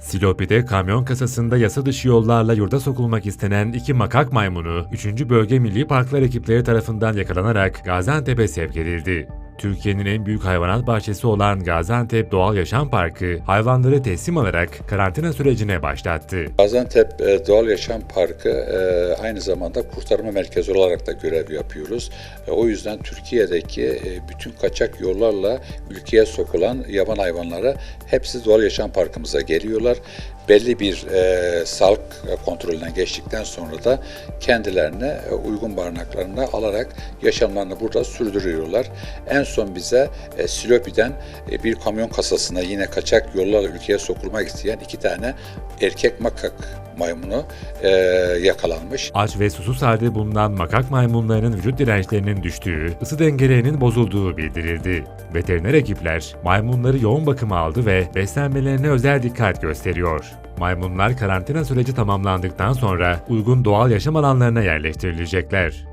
Silopi'de kamyon kasasında yasa dışı yollarla yurda sokulmak istenen iki makak maymunu 3. Bölge Milli Parklar ekipleri tarafından yakalanarak Gaziantep'e sevk edildi. Türkiye'nin en büyük hayvanat bahçesi olan Gaziantep Doğal Yaşam Parkı hayvanları teslim alarak karantina sürecine başlattı. Gaziantep e, Doğal Yaşam Parkı e, aynı zamanda kurtarma merkezi olarak da görev yapıyoruz. E, O yüzden Türkiye'deki bütün kaçak yollarla ülkeye sokulan yaban hayvanları hepsi Doğal Yaşam Parkımıza geliyorlar. Belli bir e, sağlık kontrolünden geçtikten sonra da kendilerine e, uygun barınaklarına alarak yaşamlarını burada sürdürüyorlar. En son bize e, Silopi'den e, bir kamyon kasasına yine kaçak yollarla ülkeye sokulmak isteyen iki tane erkek makak maymunu e, yakalanmış. Aç ve susuz halde bulunan makak maymunlarının vücut dirençlerinin düştüğü, ısı dengelerinin bozulduğu bildirildi. Veteriner ekipler maymunları yoğun bakıma aldı ve beslenmelerine özel dikkat gösteriyor. Maymunlar karantina süreci tamamlandıktan sonra uygun doğal yaşam alanlarına yerleştirilecekler.